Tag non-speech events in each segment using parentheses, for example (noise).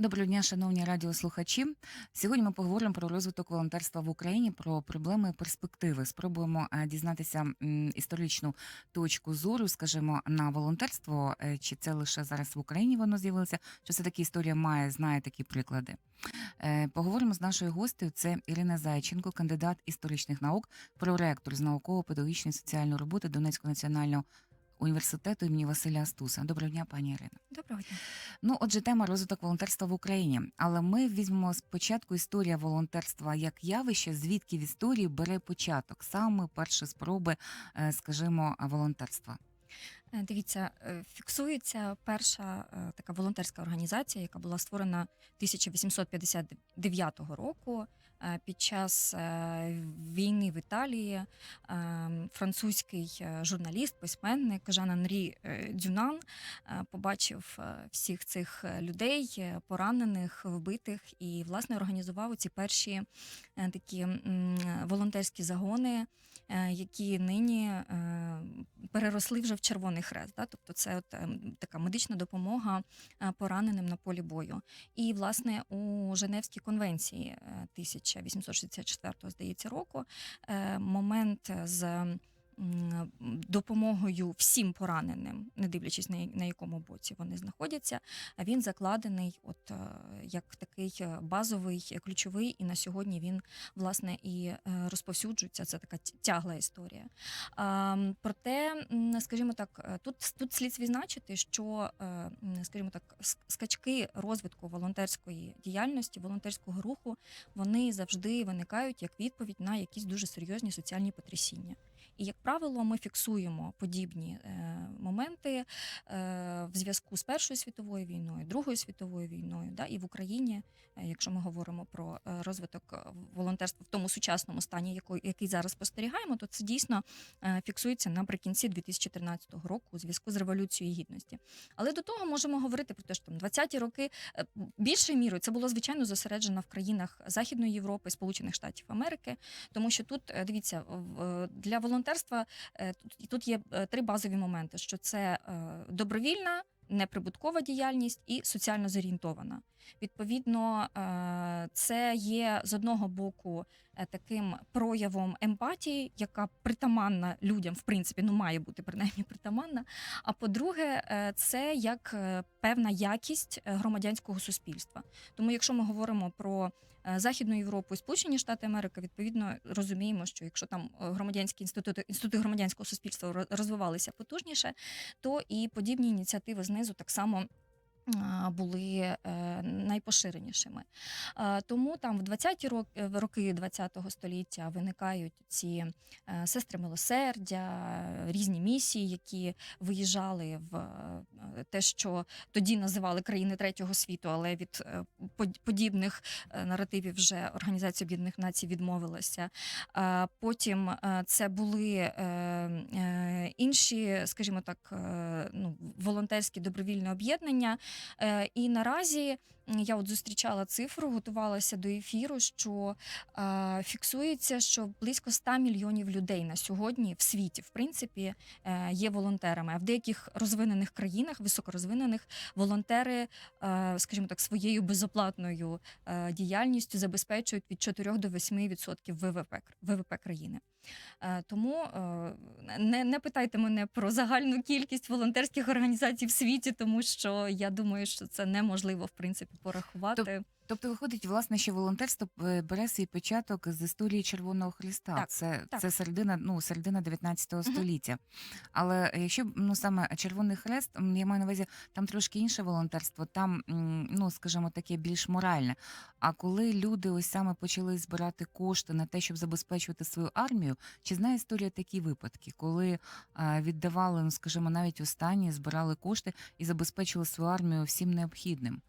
Доброго дня, шановні радіослухачі. Сьогодні ми поговоримо про розвиток волонтерства в Україні, про проблеми і перспективи. Спробуємо е, дізнатися історичну точку зору, скажімо, на волонтерство. Е, Чи це лише зараз в Україні воно з'явилося? Чи все таки історія має знає такі приклади? Е, Поговоримо з нашою гостею. Це Ірина Зайченко, кандидат історичних наук, проректор з науково-педагогічної соціальної роботи Донецького національного університету імені Василя Астуса. Доброго дня, пані Ірина. Доброго дня. Ну, отже, тема розвиток волонтерства в Україні. Але ми візьмемо спочатку історія волонтерства як явище, звідки в історії бере початок, саме перші спроби, е, скажімо, волонтерства. Е, Дивіться, е, фіксується перша така волонтерська організація, яка була створена 1859 року під час е, війни в Італії. е, Французький е, журналіст, письменник Жан Анрі е, Дюнан е, побачив е, всіх цих е, людей, е, поранених, вбитих, і власне організував ці перші е, такі волонтерські загони, е, які нині е, переросли вже в Червоний Хрест. Тобто це от, ем, така медична допомога е, пораненим на полі бою. І, власне, у Женевській конвенції е, 1864, здається, року е, момент з допомогою всім пораненим, не дивлячись на, якому боці вони знаходяться, а він закладений от е, як такий е, базовий, е, ключовий, і на сьогодні він власне і розповсюджується. Це така тягла історія. Проте, скажімо так, тут, тут слід відзначити, що, скажімо так, скачки розвитку волонтерської діяльності, волонтерського руху, вони завжди виникають як відповідь на якісь дуже серйозні соціальні потрясіння. І, як правило, ми фіксуємо подібні е, моменти е, в зв'язку з Першою світовою війною, Другою світовою війною, да, і в Україні, е, якщо ми говоримо про розвиток волонтерства в тому сучасному стані, який, зараз спостерігаємо, то це дійсно фіксується наприкінці 2014 року у зв'язку з революцією гідності. Але до того можемо говорити про те, що там 20-ті роки більшою мірою це було звичайно зосереджено в країнах Західної Європи, Сполучених Штатів Америки, тому що тут дивіться для волонтерства е, тут, є е, три базові моменти: що це е, добровільна. Неприбуткова діяльність і соціально зорієнтована. Відповідно, це є з одного боку таким проявом емпатії, яка притаманна людям, в принципі, ну має бути принаймні притаманна. А по-друге, е, це як е, певна якість е, громадянського суспільства. Тому, якщо ми говоримо про е, Західну Європу і Сполучені Штати Америки, відповідно розуміємо, що якщо там е, громадянські інститути інститути громадянського суспільства розвивалися потужніше, то і подібні ініціативи знизу так само. Були е, найпоширенішими. Е, Тому там в 20-ті роки, в роки 20-го століття виникають ці е, сестри милосердя, різні місії, які виїжджали в е, те, що тоді називали країни третього світу, але від е, подібних е, наративів вже Організація Об'єднаних Націй відмовилася. Е, Потім е, це були е, е, інші, скажімо так, е, ну, волонтерські добровільні об'єднання. Е, І наразі я от зустрічала цифру, готувалася до ефіру, що е, фіксується, що близько 100 мільйонів людей на сьогодні в світі, в принципі, е, є волонтерами. А в деяких розвинених країнах, високорозвинених, волонтери, скажімо так, своєю безоплатною діяльністю забезпечують від 4 до 8% ВВП, ВВП країни. Е, Тому е, не, не питайте мене про загальну кількість волонтерських організацій в світі, тому що я думаю, що це неможливо в принципі порахувати. Тобто, виходить, власне, що волонтерство е, бере свій початок з історії Червоного Христа. Так, це, так. це середина, ну, середина 19 століття. Але якщо ну саме Червоний Хрест, я маю на увазі, там трошки інше волонтерство, там, ну скажімо, таке більш моральне. А коли люди ось саме почали збирати кошти на те, щоб забезпечувати свою армію, чи знає історія такі випадки, коли віддавали, ну скажімо, навіть останні збирали кошти і забезпечили свою армію всім необхідним?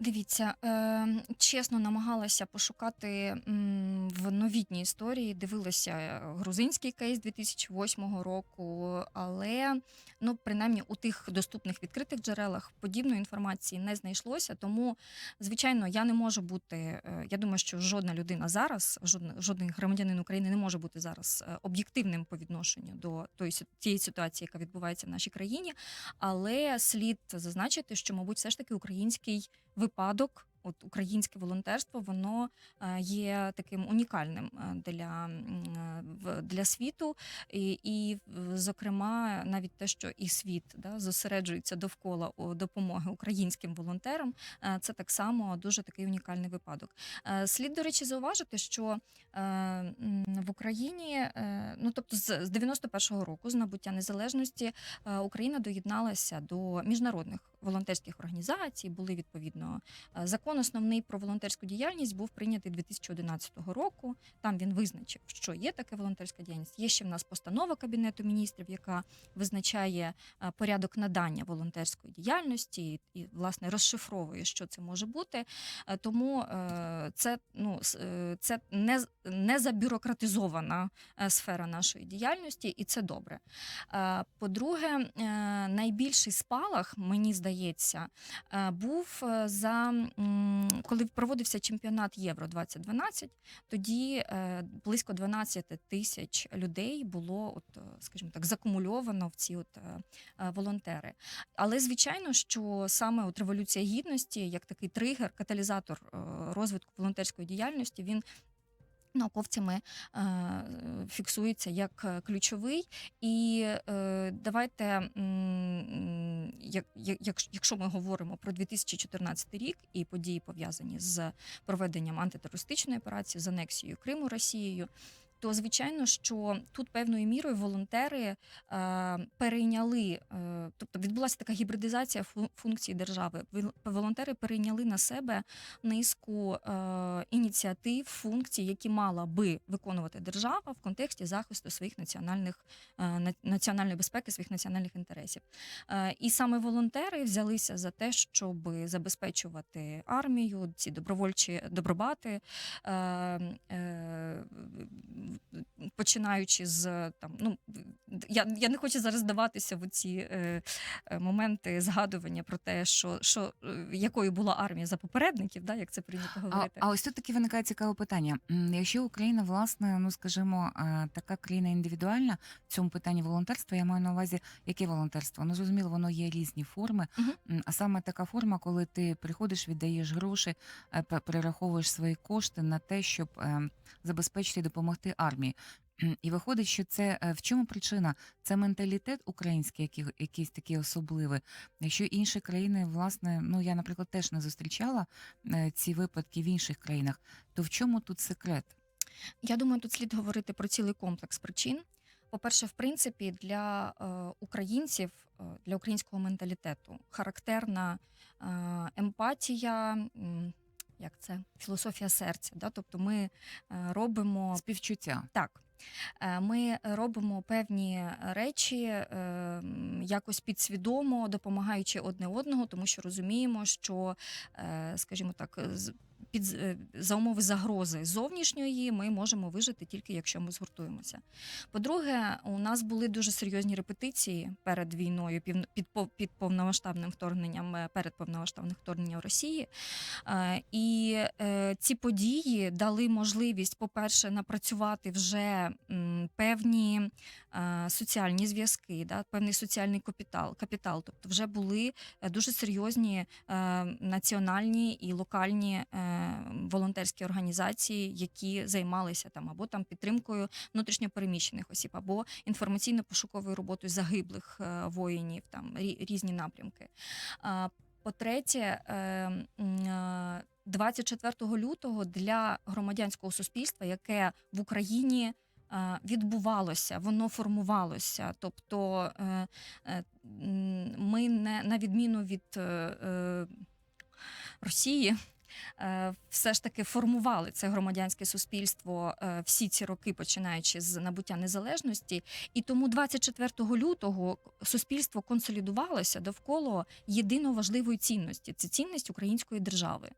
Дивіться, е, чесно намагалася пошукати м, в новітній історії. Дивилася грузинський кейс 2008 року, але ну, принаймні у тих доступних відкритих джерелах подібної інформації не знайшлося. Тому, звичайно, я не можу бути. е, Я думаю, що жодна людина зараз, жоден, жоден громадянин України не може бути зараз е, об'єктивним по відношенню до тої тієї ситуації, яка відбувається в нашій країні. Але слід зазначити, що, мабуть, все ж таки український випадок. От українське волонтерство воно е, є таким унікальним е, для, е, для світу, і, і зокрема, навіть те, що і світ да, зосереджується довкола допомоги українським волонтерам, це так само дуже такий унікальний випадок. Слід, до речі, зауважити, що в Україні, ну тобто з, з 91-го року, з набуття незалежності, Україна доєдналася до міжнародних волонтерських організацій. Були відповідно е, закон основний про волонтерську діяльність був прийнятий 2011 року. Там він визначив, що є таке волонтерська діяльність. Є ще в нас постанова кабінету міністрів, яка визначає е, порядок надання волонтерської діяльності і, власне розшифровує, що це може бути. Е, Тому це ну це не не забюрократизована е, сфера нашої діяльності, і це добре. Е, По-друге, е, найбільший спалах, мені здається, був за коли проводився чемпіонат Євро 2012, тоді близько 12 тисяч людей було, от, скажімо так, закумульовано в ці от волонтери. Але звичайно, що саме от революція гідності, як такий тригер, каталізатор розвитку волонтерської діяльності, він науковцями е, фіксується як е, ключовий. І е, давайте, як, як, якщо- якщо ми говоримо про 2014 рік і події пов'язані з проведенням антитерористичної операції з анексією Криму Росією. То звичайно, що тут певною мірою волонтери е, перейняли, е, тобто відбулася така гібридизація фу- функцій держави. Вол- Волонтери перейняли на себе низку е, ініціатив, функцій, які мала би виконувати держава в контексті захисту своїх національних національної безпеки, своїх національних інтересів. І саме волонтери взялися за те, щоб забезпечувати армію, ці добровольчі добробати. Починаючи з там, ну я, я не хочу зараз здаватися в ці е, е, моменти згадування про те, що, що е, якою була армія за попередників, да, як це прийнято говорити. а ось тут таки виникає цікаве питання. Якщо Україна, власне, ну скажімо, е, така країна індивідуальна в цьому питанні волонтерства, я маю на увазі, яке волонтерство? Ну зрозуміло, воно є різні форми. М, А саме така форма, коли ти приходиш, віддаєш гроші, перераховуєш свої кошти на те, щоб е, забезпечити і допомогти армії. І виходить, що це е, в чому причина? Це менталітет український, який, якийсь такий особливий. Якщо інші країни, власне, ну я, наприклад, теж не зустрічала е, ці випадки в інших країнах, то в чому тут секрет? Я думаю, тут слід говорити про цілий комплекс причин. По-перше, в принципі, для е, українців, для українського менталітету характерна емпатія, як це філософія серця. Да? Тобто ми е, робимо Співчуття. так. Е, Ми робимо певні речі е, якось підсвідомо, допомагаючи одне одного, тому що розуміємо, що, скажімо так, під е, за умови загрози зовнішньої ми можемо вижити тільки якщо ми згуртуємося. По-друге, у нас були дуже серйозні репетиції перед війною, під під повномасштабним вторгненням, е, перед повномасштабним вторгненням Росії. Е, І ці події дали можливість, по-перше, напрацювати вже певні соціальні зв'язки, да, певний соціальний капітал, капітал. Тобто вже були дуже серйозні національні і локальні волонтерські організації, які займалися там або там підтримкою внутрішньопереміщених осіб, або інформаційно-пошуковою роботою загиблих е, воїнів, там різні напрямки. По-третє, е, м, е, 24 лютого для громадянського суспільства, яке в Україні е, відбувалося, воно формувалося. Тобто е, е, ми не на відміну від е, е, Росії. Е, все ж таки формували це громадянське суспільство е, всі ці роки, починаючи з набуття незалежності. І тому 24 лютого суспільство консолідувалося довкола єдино важливої цінності це цінність української держави.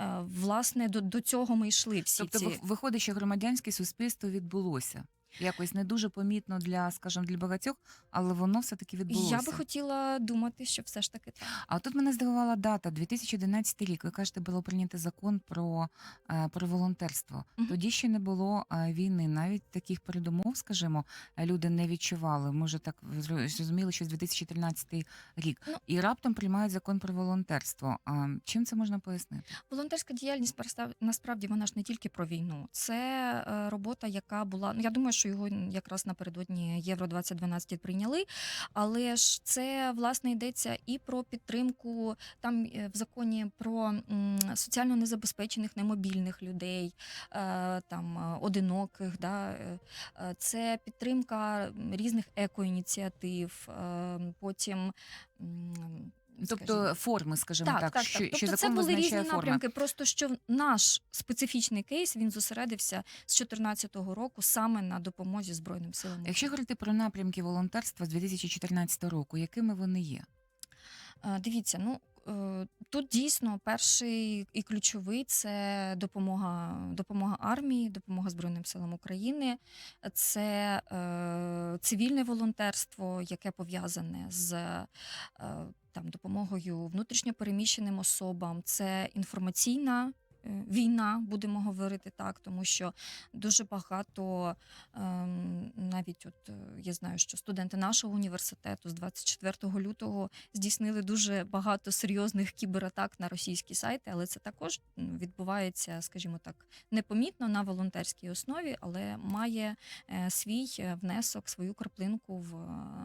Е, Власне, до, до цього ми йшли всі Тобто, ці виходить, що громадянське суспільство відбулося. Якось не дуже помітно для, скажімо, для багатьох, але воно все-таки відбулося. я би хотіла думати, що все ж таки так. А тут мене здивувала дата 2011 рік. Ви кажете, було прийнято закон про, е, про волонтерство. Мгм. Тоді ще не було е, війни. Навіть таких передумов, скажімо, люди не відчували. Може, так зро- зрозуміли, що з 2013 рік. Ну. І раптом приймають закон про волонтерство. А чим це можна пояснити? Волонтерська діяльність насправді вона ж не тільки про війну. Це е, робота, яка була. Ну я думаю, що його якраз напередодні Євро 2012 прийняли. Але ж це власне йдеться і про підтримку там е, в законі про соціально незабезпечених немобільних людей, е, там е, одиноких. Да, це підтримка різних екоініціатив. Потім. Тобто скажімо, форми, скажімо так, так, так, що, так. що Тобто це були різні форми. напрямки. Просто що наш специфічний кейс він зосередився з 2014 року саме на допомозі збройним силам. Якщо говорити про напрямки волонтерства з 2014 року, якими вони є? Е, Дивіться, ну е, тут дійсно перший і ключовий це допомога, допомога армії, допомога Збройним силам України, це е, цивільне волонтерство, яке пов'язане з е, там допомогою внутрішньопереміщеним особам, це інформаційна. Е, Війна, будемо говорити так, тому що дуже багато ем, навіть от е, я знаю, що студенти нашого університету з 24 лютого здійснили дуже багато серйозних кібератак на російські сайти, але це також відбувається, скажімо так, непомітно на волонтерській основі, але має е, свій внесок, свою краплинку в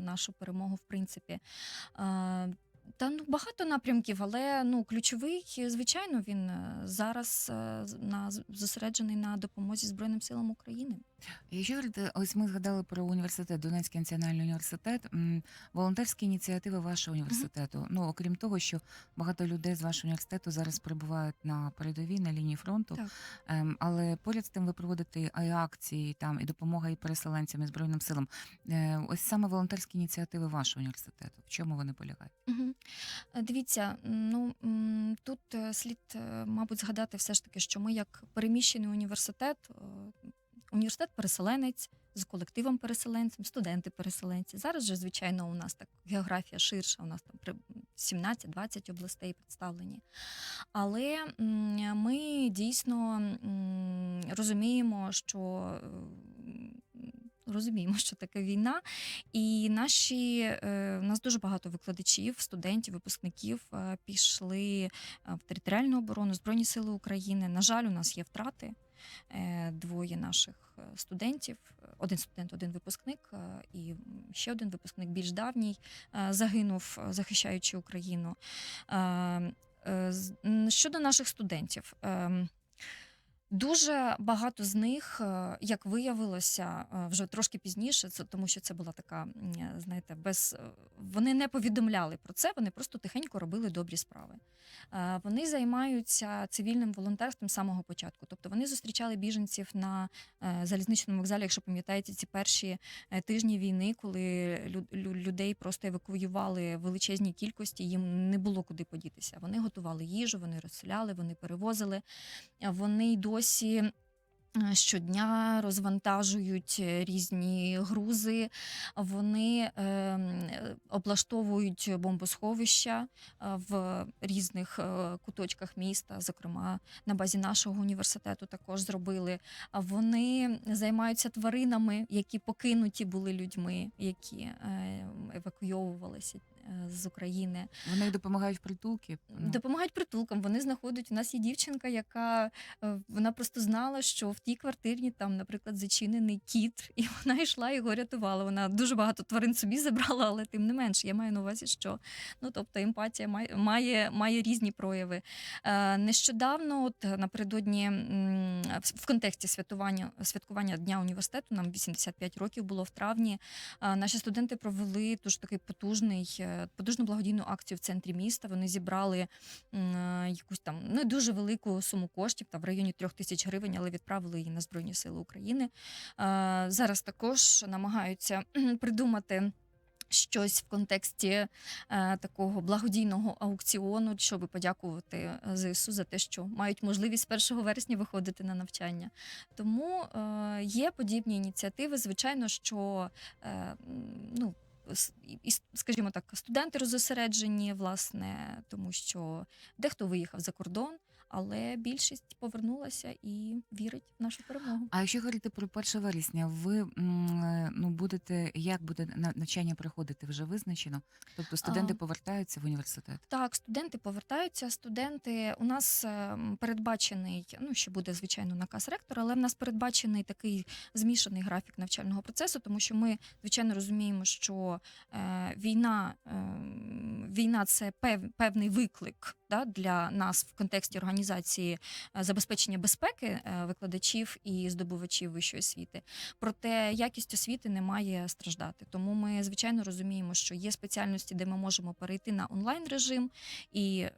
нашу перемогу, в принципі. Е, Та ну багато напрямків, але ну ключовий, звичайно, він е, зараз е, на зосереджений на допомозі Збройним силам України. Якщо говорити, ось ми згадали про університет, Донецький національний університет, волонтерські ініціативи вашого університету. Ну окрім того, що багато людей з вашого університету зараз перебувають на передовій на лінії фронту. Так. Ем, але поряд з тим ви проводите і акції там і допомога і переселенцям, і збройним силам. Е, ось саме волонтерські ініціативи вашого університету. В чому вони полягають? Мгм. Е, Дивіться, ну тут е, слід, е, мабуть, згадати все ж таки, що ми як переміщений університет, е, університет переселенець з колективом переселенцем, студенти переселенці. Зараз же, звичайно, у нас так географія ширша, у нас там при 17-20 областей представлені. Але ми дійсно розуміємо, що. Е, Розуміємо, що таке війна, і наші е, у нас дуже багато викладачів, студентів, випускників е, пішли е, в територіальну оборону, Збройні Сили України. На жаль, у нас є втрати. Е, Двоє наших е, студентів, е, один студент, один випускник, е, і ще один випускник більш давній е, загинув, е, захищаючи Україну. Е, е, з- м, Щодо наших студентів. Дуже багато з них, е, як виявилося, е, вже трошки пізніше, це тому, що це була така, е, знаєте, без вони не повідомляли про це, вони просто тихенько робили добрі справи. Вони займаються цивільним волонтерством з самого початку. Тобто вони зустрічали біженців на залізничному вокзалі, якщо пам'ятаєте, ці перші тижні війни, коли лю- лю- людей просто евакуювали в величезній кількості, їм не було куди подітися. Вони готували їжу, вони розселяли, вони перевозили. Вони й досі. е, Щодня розвантажують е, різні грузи, вони е, облаштовують бомбосховища в різних куточках міста, зокрема на базі нашого університету також зробили. Вони займаються тваринами, які покинуті були людьми, які евакуйовувалися з України. Вони допомагають притулки. Ну, Допомагають притулкам. Вони знаходять. У нас є дівчинка, яка е, вона просто знала, що в тій квартирі там, наприклад, зачинений кіт, (laughs) і вона йшла і його рятувала. Вона дуже багато тварин собі забрала, але тим не менш, я маю на увазі, що ну тобто емпатія має має, має різні прояви. Е, нещодавно, от напередодні в- контексті святкування святкування дня університету, нам 85 років було в травні. е, Наші студенти провели дуже такий потужний е, е, потужну благодійну акцію в центрі міста. Вони зібрали е, якусь там не дуже велику суму коштів, та в районі трьох тисяч гривень, але відправили її на Збройні Сили України. Е, Зараз також намагаються придумати. Щось в контексті е, такого благодійного аукціону, щоб подякувати е, ЗСУ за те, що мають можливість з 1 вересня виходити на навчання. Тому е, є подібні ініціативи. Звичайно, що е, ну. І, скажімо так, студенти розосереджені, власне, тому що дехто виїхав за кордон, але більшість повернулася і вірить в нашу перемогу. А якщо говорити про 1 вересня, ви е, ну будете як буде на- навчання проходити вже визначено? Тобто студенти А. повертаються в університет? Так, студенти повертаються. Студенти у нас ем, передбачений, ну ще буде звичайно наказ ректора, але в нас передбачений такий змішаний графік навчального процесу, тому що ми звичайно розуміємо, що е, війна, ем, війна це пев, певний виклик да, для нас в контексті організації е, забезпечення безпеки е, викладачів і здобувачів вищої освіти. Проте якість освіти не має страждати. Тому ми звичайно розуміємо, що є спеціальності, де ми можемо перейти на онлайн режим і е,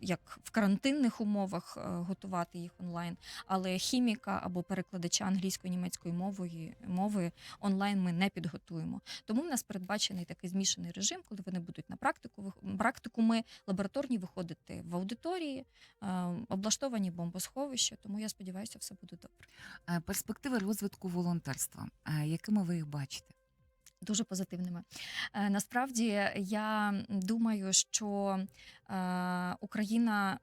як в карантинних умовах готувати їх онлайн. Але хіміка або перекладача англійської німецької мови мови онлайн ми не підготуємо. Тому в нас передбачений такий змішаний режим, коли вони будуть на практику практикуми лабораторні виходити в аудиторії, облаштовані бомбосховища. Тому я сподіваюся, все буде добре. Е, Перспективи розвитку волонтерства. Е, Якими ви їх бачите? Дуже позитивними. Е, Насправді я думаю, що е, Україна,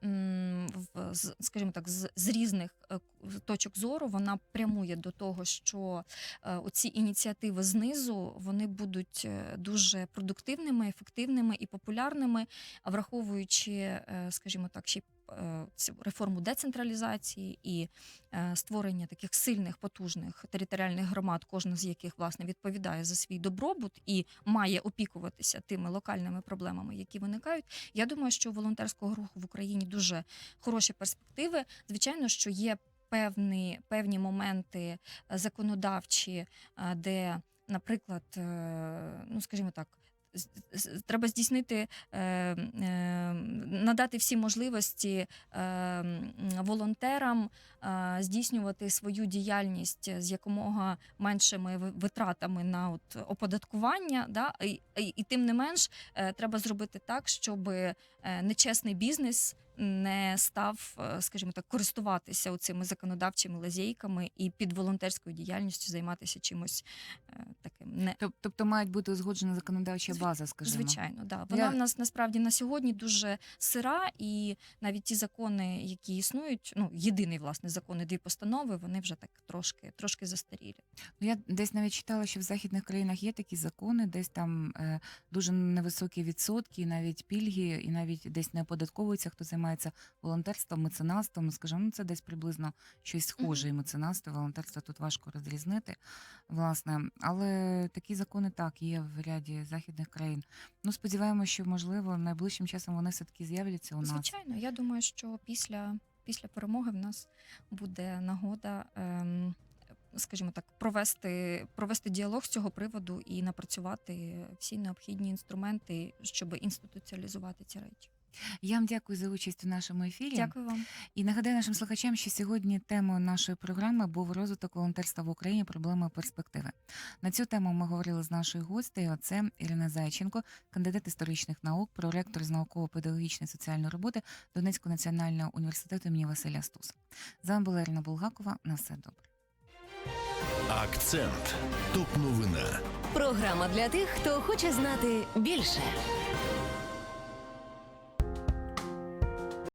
в- скажімо так, з, різних е, точок зору вона прямує до того, що оці ініціативи знизу вони будуть дуже продуктивними, ефективними і популярними, враховуючи, скажімо так, ще реформу децентралізації і е, створення таких сильних, потужних територіальних громад, кожна з яких власне відповідає за свій добробут і має опікуватися тими локальними проблемами, які виникають. Я думаю, що у волонтерського руху в Україні дуже хороші перспективи. Звичайно, що є певні, певні моменти е, законодавчі, е, де, наприклад, ну скажімо так. Треба здійснити, е, е, надати всі можливості е, волонтерам здійснювати свою діяльність з якомога меншими витратами на от оподаткування. Да? І, і, і тим не менш треба зробити так, щоб нечесний бізнес не став, е, скажімо так, користуватися цими законодавчими лазейками і під волонтерською діяльністю займатися чимось е, таким не Тобто мають бути узгоджена законодавча база, скажімо. Звичайно, да. Вона Я- в нас насправді на сьогодні дуже сира, і навіть ті закони, які існують, ну єдиний власне закон і дві постанови, вони вже так трошки, трошки застарілі. Ну, Я десь навіть читала, що в західних країнах є такі закони, десь там е, дуже невисокі відсотки, навіть пільги, і навіть десь не оподатковується, хто займається волонтерством, меценатством. Скажімо, ну це десь приблизно щось схоже, і меценатство, і волонтерство тут важко розрізнити, власне. Але такі закони так є в ряді західних країн. Ну, сподіваємося, що можливо найближчим часом вони все таки з'являться у нас. Звичайно, я думаю, що після, після перемоги в нас буде нагода. Ем, Скажімо так, провести, провести діалог з цього приводу і напрацювати всі необхідні інструменти, щоб інституціалізувати ці речі. Я вам дякую за участь у нашому ефірі. Дякую вам. І нагадаю нашим слухачам, що сьогодні темою нашої програми був розвиток волонтерства в Україні, проблеми і перспективи. На цю тему ми говорили з нашою гостею. Це Ірина Зайченко, кандидат історичних наук, проректор з науково-педагогічної соціальної роботи Донецького національного університету імені Василя Стуса. З вами була Ірина Булгакова. На все добре. Акцент. Топ новина. Програма для тих, хто хоче знати більше.